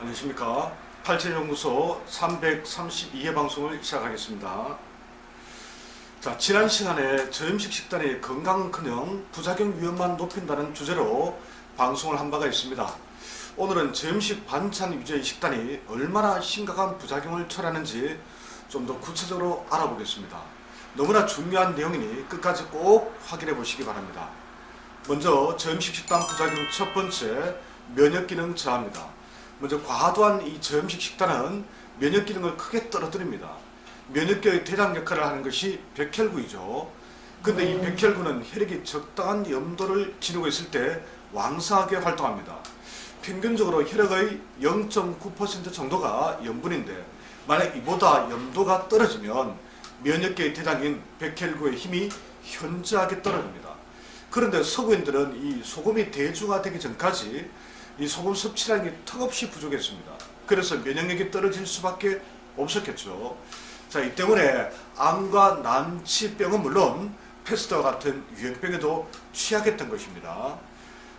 안녕하십니까. 87연구소 332회 방송을 시작하겠습니다. 자, 지난 시간에 저염식 식단이 건강은커녕 부작용 위험만 높인다는 주제로 방송을 한 바가 있습니다. 오늘은 저염식 반찬 위주의 식단이 얼마나 심각한 부작용을 초래하는지 좀 더 구체적으로 알아보겠습니다. 너무나 중요한 내용이니 끝까지 꼭 확인해 보시기 바랍니다. 먼저 저염식 식단 부작용 첫 번째 면역 기능 저하입니다. 먼저 과도한 이 저염식 식단은 면역 기능을 크게 떨어뜨립니다. 면역계의 대장 역할을 하는 것이 백혈구이죠. 근데 이 백혈구는 혈액이 적당한 염도를 지니고 있을 때 왕성하게 활동합니다. 평균적으로 혈액의 0.9% 정도가 염분인데 만약 이보다 염도가 떨어지면 면역계의 대장인 백혈구의 힘이 현저하게 떨어집니다. 그런데 서구인들은 이 소금이 대중화되기 전까지 이 소금 섭취량이 턱없이 부족했습니다. 그래서 면역력이 떨어질 수밖에 없었겠죠. 자, 이 때문에 암과 난치병은 물론 패스트와 같은 유행병에도 취약했던 것입니다.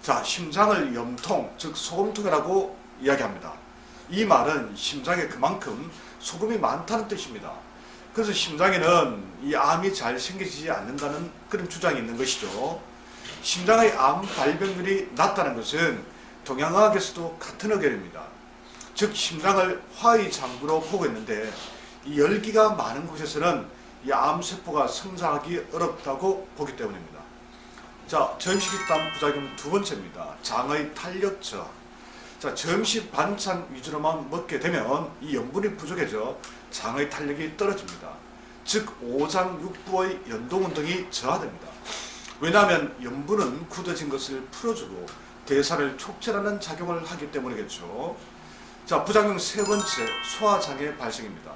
자, 심장을 염통, 즉 소금통이라고 이야기합니다. 이 말은 심장에 그만큼 소금이 많다는 뜻입니다. 그래서 심장에는 이 암이 잘 생기지 않는다는 그런 주장이 있는 것이죠. 심장의 암 발병률이 낮다는 것은 동양의학에서도 같은 의견입니다. 즉 심장을 화의 장부로 보고 있는데 이 열기가 많은 곳에서는 이 암세포가 성장하기 어렵다고 보기 때문입니다. 자, 전식식단 부작용 두 번째입니다. 장의 탄력 저하. 자, 점심 반찬 위주로만 먹게 되면 이 염분이 부족해져 장의 탄력이 떨어집니다. 즉 오장 육부의 연동 운동이 저하됩니다. 왜냐하면 염분은 굳어진 것을 풀어주고 대사를 촉진하는 작용을 하기 때문이겠죠. 자, 부작용 세 번째 소화장애 발생입니다.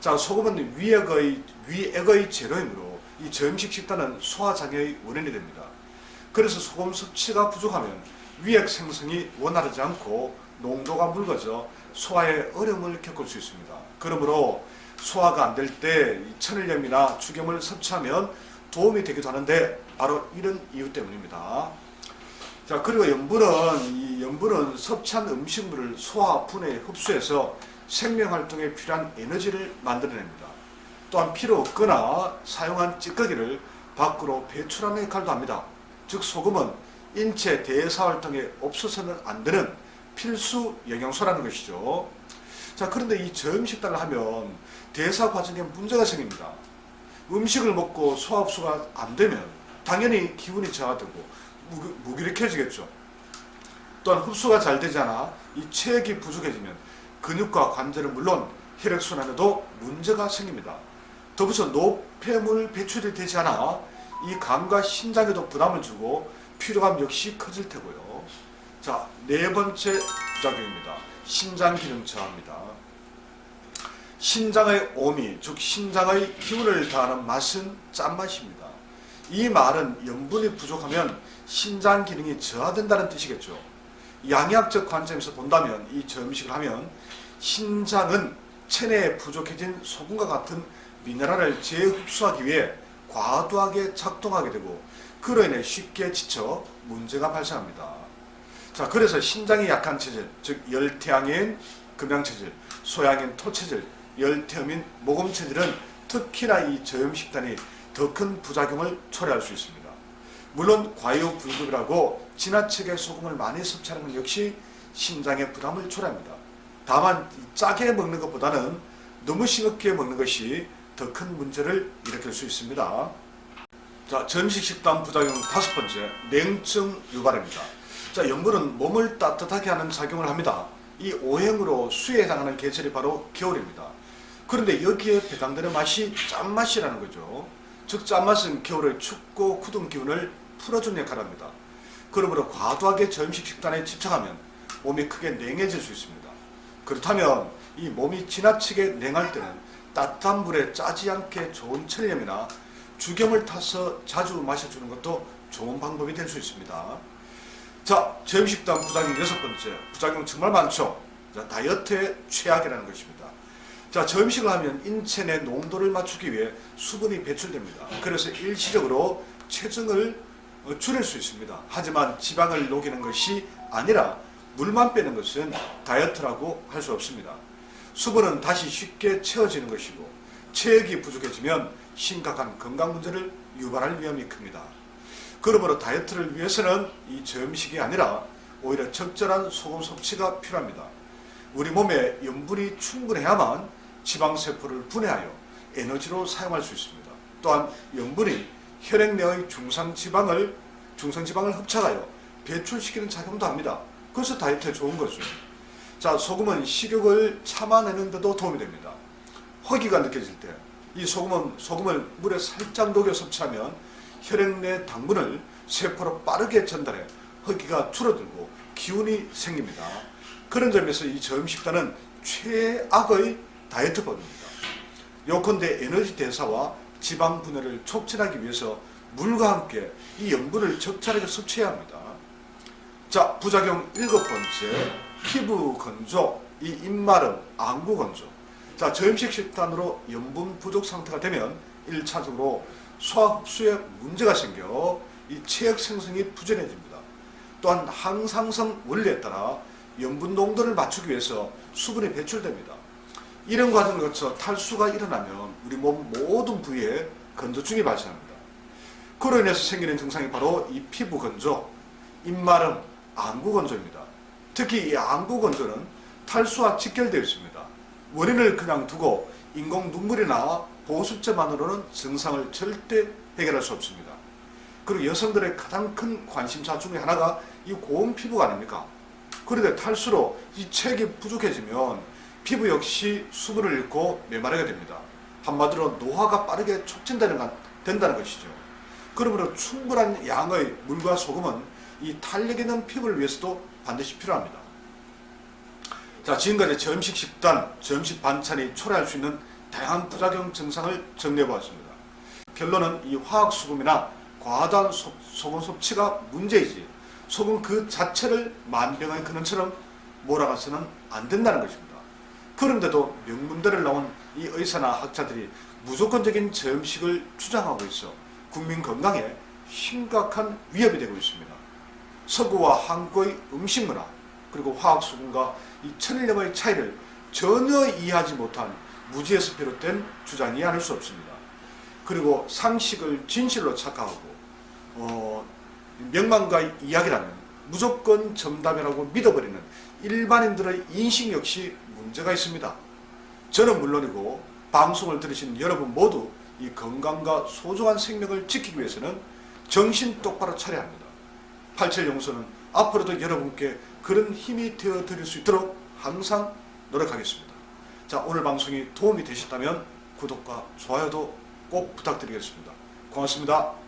자, 소금은 위액의 위액의 재료이므로 이 저염식 식단은 소화장애의 원인이 됩니다. 그래서 소금 섭취가 부족하면 위액 생성이 원활하지 않고 농도가 묽어져 소화에 어려움을 겪을 수 있습니다. 그러므로 소화가 안 될 때 천일염이나 죽염을 섭취하면 도움이 되기도 하는데 바로 이런 이유 때문입니다. 자 그리고 염분은 이 염분은 섭취한 음식물을 소화 분해 흡수해서 생명 활동에 필요한 에너지를 만들어냅니다. 또한 필요 없거나 사용한 찌꺼기를 밖으로 배출하는 역할도 합니다. 즉 소금은 인체 대사 활동에 없어서는 안 되는 필수 영양소라는 것이죠. 자 그런데 이 저음식단을 하면 대사 과정에 문제가 생깁니다. 음식을 먹고 소화 흡수가 안 되면 당연히 기운이 저하되고 무기, 무기력해지겠죠. 또한 흡수가 잘 되지 않아 이 체액이 부족해지면 근육과 관절은 물론 혈액순환에도 문제가 생깁니다. 더불어 노폐물 배출이 되지 않아 이 간과 심장에도 부담을 주고 피로감 역시 커질 테고요. 자, 네 번째 부작용입니다. 신장 기능 저하입니다. 신장의 오미, 즉 신장의 기운을 다하는 맛은 짠맛입니다. 이 말은 염분이 부족하면 신장 기능이 저하된다는 뜻이겠죠. 양의학적 관점에서 본다면 이 저음식을 하면 신장은 체내에 부족해진 소금과 같은 미네랄을 재흡수하기 위해 과도하게 작동하게 되고 그로 인해 쉽게 지쳐 문제가 발생합니다. 자, 그래서 신장이 약한 체질, 즉 열태양인 금양체질, 소양인 토체질, 열태음인 모금체질은 특히나 이 저염식단이 더 큰 부작용을 초래할 수 있습니다. 물론 과유불급이라고 지나치게 소금을 많이 섭취하는 것 역시 신장에 부담을 초래합니다. 다만 짜게 먹는 것보다는 너무 싱겁게 먹는 것이 더 큰 문제를 일으킬 수 있습니다. 자, 전식 식단 부작용 다섯 번째, 냉증 유발입니다. 자, 염분은 몸을 따뜻하게 하는 작용을 합니다. 이 오행으로 수에 해당하는 계절이 바로 겨울입니다. 그런데 여기에 배당되는 맛이 짠맛이라는 거죠. 즉 짠맛은 겨울의 춥고 굳은 기운을 풀어주는 역할을 합니다. 그러므로 과도하게 저염식 식단에 집착하면 몸이 크게 냉해질 수 있습니다. 그렇다면 이 몸이 지나치게 냉할 때는 따뜻한 물에 짜지 않게 좋은 천일염이나 죽염을 타서 자주 마셔주는 것도 좋은 방법이 될 수 있습니다. 자, 저염식단 부작용 여섯 번째. 부작용 정말 많죠. 자, 다이어트의 최악이라는 것입니다. 자, 저음식을 하면 인체 내 농도를 맞추기 위해 수분이 배출됩니다. 그래서 일시적으로 체중을 어, 줄일 수 있습니다. 하지만 지방을 녹이는 것이 아니라 물만 빼는 것은 다이어트라고 할 수 없습니다. 수분은 다시 쉽게 채워지는 것이고 체액이 부족해지면 심각한 건강 문제를 유발할 위험이 큽니다. 그러므로 다이어트를 위해서는 이 저음식이 아니라 오히려 적절한 소금 섭취가 필요합니다. 우리 몸에 염분이 충분해야만 지방세포를 분해하여 에너지로 사용할 수 있습니다. 또한 염분이 혈액 내의 중상지방을 중성지방을 흡착하여 배출시키는 작용도 합니다. 그래서 다이어트에 좋은 거죠. 자, 소금은 식욕을 참아내는데도 도움이 됩니다. 허기가 느껴질 때 이 소금은 소금을 물에 살짝 녹여 섭취하면 혈액 내 당분을 세포로 빠르게 전달해 허기가 줄어들고 기운이 생깁니다. 그런 점에서 이 저음식단은 최악의 다이어트법입니다. 요컨대 에너지 대사와 지방 분해를 촉진하기 위해서 물과 함께 이 염분을 적절하게 섭취해야 합니다. 자, 부작용 일곱 번째, 피부 건조, 이 입마름, 안구 건조. 자, 저염식 식단으로 염분 부족 상태가 되면 1차적으로 소화 흡수에 문제가 생겨 이 체액 생성이 부전해집니다. 또한 항상성 원리에 따라 염분 농도를 맞추기 위해서 수분이 배출됩니다. 이런 과정을 거쳐 탈수가 일어나면 우리 몸 모든 부위에 건조증이 발생합니다. 그로 인해서 생기는 증상이 바로 이 피부 건조, 입마름, 안구 건조입니다. 특히 이 안구 건조는 탈수와 직결되어 있습니다. 원인을 그냥 두고 인공 눈물이나 보습제만으로는 증상을 절대 해결할 수 없습니다. 그리고 여성들의 가장 큰 관심사 중에 하나가 이 고운 피부가 아닙니까? 그런데 탈수로 이 체액이 부족해지면 피부 역시 수분을 잃고 메마르게 됩니다. 한마디로 노화가 빠르게 촉진되는 것- 된다는 것이죠. 그러므로 충분한 양의 물과 소금은 이 탄력 있는 피부를 위해서도 반드시 필요합니다. 자, 지금까지 저음식 식단, 저음식 반찬이 초래할 수 있는 다양한 부작용 증상을 정리해 보았습니다. 결론은 이 화학 수금이나 과다한 소, 소금 섭취가 문제이지 소금 그 자체를 만병의 근원처럼 몰아가서는 안 된다는 것입니다. 그런데도 명문대를 나온 이 의사나 학자들이 무조건적인 저음식을 주장하고 있어 국민 건강에 심각한 위협이 되고 있습니다. 서구와 한국의 음식 문화 그리고 화학 수분과 이 천일염의 차이를 전혀 이해하지 못한 무지에서 비롯된 주장이 아닐 수 없습니다. 그리고 상식을 진실로 착각하고 어, 명망과 이야기라면 무조건 정답이라고 믿어버리는 일반인들의 인식 역시 문제가 있습니다. 저는 물론이고 방송을 들으신 여러분 모두 이 건강과 소중한 생명을 지키기 위해서는 정신 똑바로 차려야 합니다. 87 용서는 앞으로도 여러분께 그런 힘이 되어 드릴 수 있도록 항상 노력하겠습니다. 자, 오늘 방송이 도움이 되셨다면 구독과 좋아요도 꼭 부탁드리겠습니다. 고맙습니다.